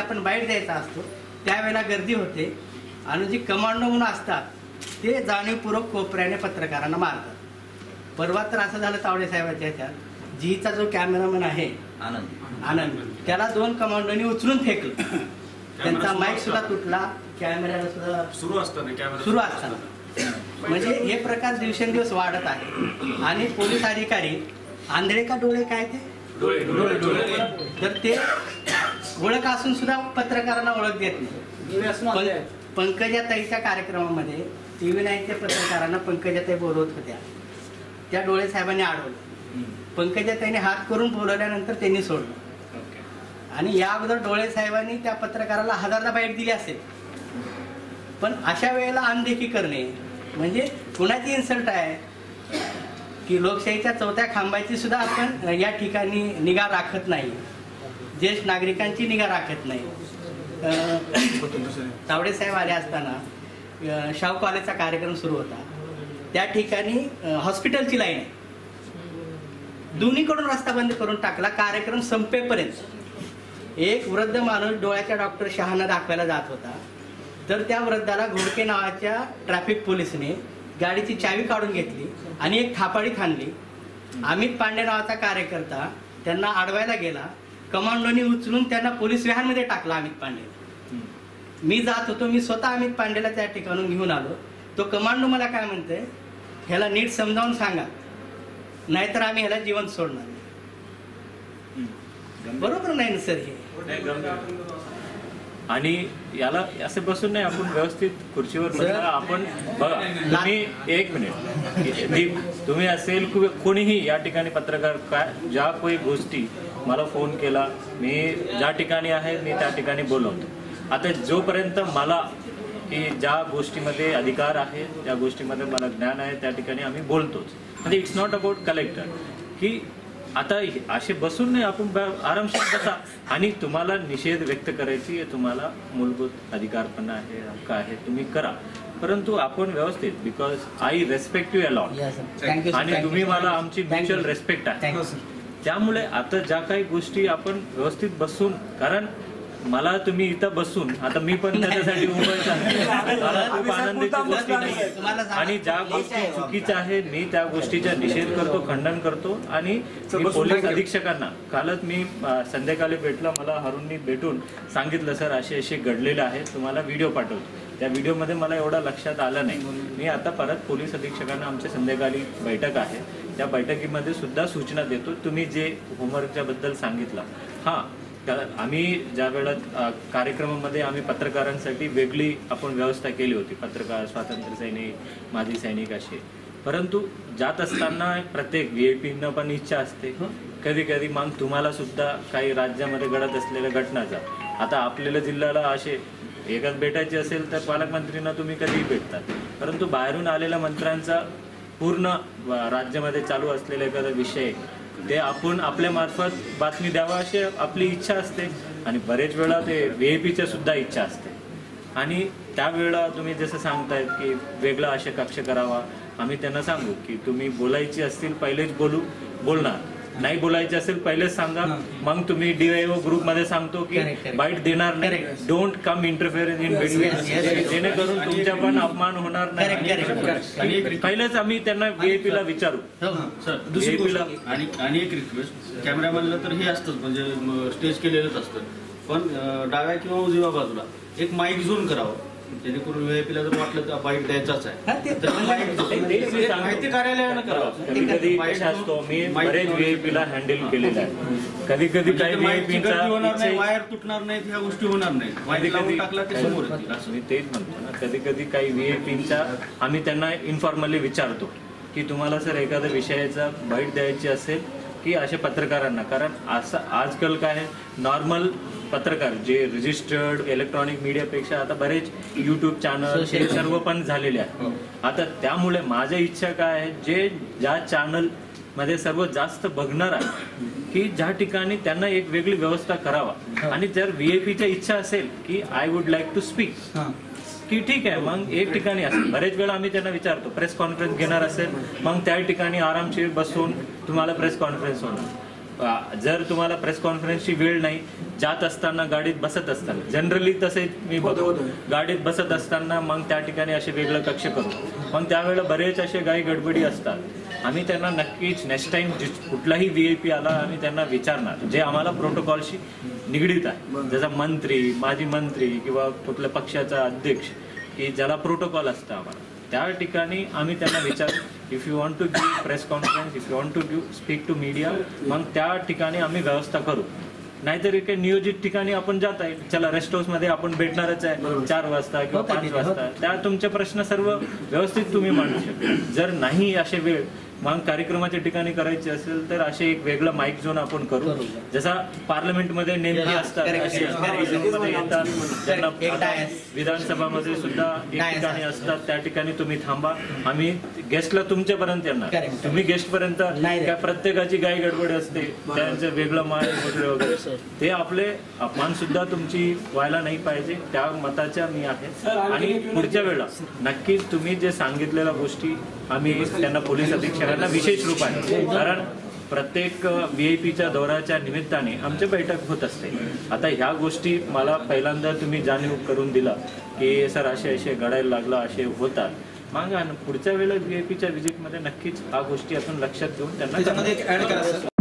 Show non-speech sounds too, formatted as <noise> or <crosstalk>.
आपण बाईट द्यायचा असतो. त्यावेळेला गर्दी होते. आणि जी कमांडो म्हणून असतात. ते जाणीवपूर्वक कोपऱ्याने पत्रकारांना मारतात. परवा तर असं झालं तावडे साहेबांच्या ह्याच्यात. जीचा जो कॅमेरामॅन आहे आनंद. आनंद त्याला दोन कमांडोनी उचलून फेकलं. त्यांचा माईक सुद्धा तुटला. कॅमेऱ्याला सुद्धा सुरू असताना कॅमेरा सुरू असताना. म्हणजे हे प्रकार दिवसेंदिवस वाढत आहे. आणि पोलीस अधिकारी आंधळे का डोळे काय ते? डोळे डोळे डोळे. तर ते ओळख असून सुद्धा पत्रकारांना ओळख देत नाही. पंकजाताईच्या कार्यक्रमामध्ये टी व्ही नाईनच्या पत्रकारांना पंकजाताई बोलवत होत्या. त्या डोळे साहेबांनी अडवलं पंकजाताईने हात करून बोलवल्यानंतर त्यांनी सोडलं. आणि या अगोदर डोळे साहेबांनी त्या पत्रकाराला हजारदा बाईट दिली असेल. पण अशा वेळेला अनदेखी करणे म्हणजे कुणाची इन्सल्ट आहे? की लोकशाहीच्या चौथ्या खांबाची सुद्धा आपण या ठिकाणी निगा राखत नाही. ज्येष्ठ नागरिकांची निगा राखत नाही. तावडे साहेब आले असताना शाहू कॉलेजचा कार्यक्रम सुरू होता. त्या ठिकाणी हॉस्पिटलची लाईन आहे. दोन्हीकडून रस्ता बंद करून टाकला कार्यक्रम संपेपर्यंत. एक वृद्ध माणूस डोळ्याच्या डॉक्टर शहाना दाखवायला जात होता. तर त्या वृद्धाला घोडके नावाच्या ट्रॅफिक पोलिसने गाडीची चावी काढून घेतली आणि एक थापाडी थांबली अमित पांडे नावाचा कार्यकर्ता त्यांना अडवायला गेला. कमांडोनी उचलून त्यांना पोलीस व्हॅनमध्ये टाकला अमित पांडे मी जात होतो मी स्वतः अमित पांडेला त्या ठिकाणून घेऊन आलो. तो कमांडो मला काय म्हणते ह्याला नीट समजावून सांगा नाहीतर आम्ही ह्याला जीवन सोडणार नाही. बरोबर नाही ना सर हे? आणि याला असे बसून नाही आपण व्यवस्थित खुर्चीवर आपण बघा तुम्ही एक मिनिट. <laughs> तुम्ही असेल कोणीही या ठिकाणी पत्रकार काय ज्या काही गोष्टी मला फोन केला. मी ज्या ठिकाणी आहे मी त्या ठिकाणी बोलवतो. आता जोपर्यंत मला की ज्या गोष्टीमध्ये अधिकार आहे ज्या गोष्टीमध्ये मला ज्ञान आहे त्या ठिकाणी आम्ही बोलतोच. म्हणजे इट्स नॉट अबाउट कलेक्टर की आता असे बसून नाही आपण आरामशीर बसा. आणि तुम्हाला निषेध व्यक्त करायची हे तुम्हाला मूलभूत अधिकार पण आहे हक्क आहे तुम्ही करा. परंतु आपण व्यवस्थित because I respect you a lot आणि तुम्ही मला आमची म्युच्युअल रेस्पेक्ट आहे. त्यामुळे आता ज्या काही गोष्टी आपण व्यवस्थित बसून कारण मला तुम्ही इथं बसून आता मी पण त्याच्यासाठी मुंबईत आहे. मला खूप आनंदाची गोष्टी नाही तुम्हाला सांगा. आणि ज्या गोष्टी चुकीच्या आहेत मी त्या गोष्टीचा निषेध करतो खंडन करतो आणि पोलीस अधीक्षकांना कालच मी संध्याकाळी भेटला मला हरुणनी भेटून सांगितलं सर असे असे घडलेले आहेत तुम्हाला व्हिडिओ पाठवतो त्या व्हिडिओमध्ये मला एवढा लक्षात आलं नाही. मी आता परत पोलीस अधीक्षकांना आमच्या संध्याकाळी बैठक आहे. त्या बैठकीमध्ये सुद्धा सूचना देतो. तुम्ही जे होमवर्कच्या बद्दल सांगितलं. हां कारण आम्ही ज्या वेळात कार्यक्रमामध्ये आम्ही पत्रकारांसाठी वेगळी आपण व्यवस्था केली होती. पत्रकार स्वातंत्र्य सैनिक माजी सैनिक असे. परंतु जात असताना प्रत्येक व्ही आय पीनं पण इच्छा असते. कधी कधी मग तुम्हाला सुद्धा काही राज्यामध्ये घडत असलेल्या घटनाचा आता आपल्याला जिल्ह्याला असे एकच भेटायची असेल तर पालकमंत्रींना तुम्ही कधीही भेटतात परंतु बाहेरून आलेल्या मंत्र्यांचा पूर्ण राज्यामध्ये चालू असलेला एखादा विषय ते आपण आपल्या मार्फत बातमी द्यावा अशी आपली इच्छा असते आणि बरेच वेळा ते व्ही पीच्या सुद्धा इच्छा असते. आणि त्यावेळेला तुम्ही जसं सांगतायत की वेगळा असे कक्ष करावा आम्ही त्यांना सांगू की तुम्ही बोलायची असतील पहिलेच बोलू बोलणार. नाही बोलायचे असेल पहिलेच सांगा. मग तुम्ही डीआयओ ग्रुपमध्ये सांगतो की. बाईट देणार नाही. Don't come interfere in. Between जेणेकरून तुमच्या पण अपमान होणार. नाही. पहिलेच आम्ही त्यांना व्हीआयपी ला विचारू. हो. सर दुसरी आणि आणि एक रिक्वेस्ट कॅमेरामॅनला तर हे असतंच म्हणजे स्टेज केलेलंच असतं. पण डाव्या किंवा उजव्या बाजूला एक माईक झोन करावं. जेणेकरून व्हीआयपीला जर वाटलं तर बाईट द्यायचाच हा, आहे तर. माहिती कार्यालयानं करावं. कधी कधी माईक कशा असतो मी माईक बरेच झोन- व्हीआयपी ला हँडल केलेलं आहे. कधी कधी म्हणजे काही गर्दी होणार नाही वायर तुटणार नाहीत ह्या गोष्टी होणार नाहीत. कधी लावून कधी टाकला ते समोर येतील असं. मी तेच म्हणतो ना कधी कधी काही व्हीआयपींचा आम्ही त्यांना इन्फॉर्मली विचारतो की तुम्हाला सर एखाद्या विषयाचा बाईट द्यायची असेल की अशा पत्रकारांना. कारण असं आजकाल काय आहे नॉर्मल पत्रकार जे रजिस्टर्ड इलेक्ट्रॉनिक मीडियापेक्षा आता बरेच युट्यूब चॅनल हे सर्व पण झालेले आहेत. आता त्यामुळे माझ्या इच्छा काय आहे जे ज्या चॅनलमध्ये सर्व जास्त बघणार आहे की ज्या ठिकाणी त्यांना एक वेगळी व्यवस्था करावा. आणि जर व्हीआयपीच्या इच्छा असेल की I would like to speak की ठीक आहे मग एक ठिकाणी असेल. बरेच वेळा आम्ही त्यांना विचारतो प्रेस कॉन्फरन्स घेणार असेल मग त्या ठिकाणी आरामशीर बसून तुम्हाला प्रेस कॉन्फरन्स होणार. जर तुम्हाला प्रेस कॉन्फरन्सची वेळ नाही जात असताना गाडीत बसत असताना. जनरली तसे मी बघतो. गाडीत बसत असताना मग त्या ठिकाणी असे वेगळं कक्ष करू. मग त्यावेळेला बरेच असे काही गडबडी असतात. आम्ही त्यांना नक्कीच नेक्स्ट टाइम कुठलाही व्ही आय पी आला आम्ही त्यांना विचारणार. जे आम्हाला प्रोटोकॉलशी निगडीत आहे. जसा मंत्री माजी मंत्री किंवा कुठल्या पक्षाचा अध्यक्ष की ज्याला प्रोटोकॉल असतं आम्हाला. त्या ठिकाणी आम्ही त्यांना विचार. If you want to give press conference if you want to give speak to media मग त्या ठिकाणी आम्ही व्यवस्था करू. नाहीतर काही नियोजित ठिकाणी आपण जात आहे चला रेस्ट हाऊसमध्ये आपण भेटणारच आहे. चार वाजता किंवा होतं पाच तिथे, वाजता. त्या तुमचे प्रश्न सर्व व्यवस्थित तुम्ही मांडू शकता. जर नाही असे वेळ मग कार्यक्रमाच्या ठिकाणी करायचे असेल तर असे एक वेगळं माईक झोन आपण करू. जसा पार्लमेंटमध्ये नेमके असतात. विधानसभामध्ये सुद्धा एक ठिकाणी. असतात त्या ठिकाणी तुम्ही थांबा. आम्ही गेस्टला तुमच्यापर्यंत येणार. तुम्ही गेस्ट पर्यंत. काय प्रत्येकाची गाय गडबड असते त्यांचं वेगळं मान वगैरे <laughs> वगैरे. ते आपले अपमान सुद्धा तुमची व्हायला नाही पाहिजे. त्या मताच्या मी आहे. आणि पुढच्या वेळेला नक्कीच तुम्ही जे सांगितलेल्या गोष्टी आम्ही त्यांना पोलीस अधीक्षकांना विशेष रूप आहे. कारण प्रत्येक व्ही आय पीच्या दौऱ्याच्या निमित्ताने आमची बैठक होत असते. आता ह्या गोष्टी मला पहिल्यांदा तुम्ही जाणीव करून दिला की सर असे असे घडायला लागलं असे होतात. मग पुढच्या वेळेला व्ही आय पीच्या व्हिजिटमध्ये नक्कीच ह्या गोष्टी आपण लक्षात घेऊन त्यांना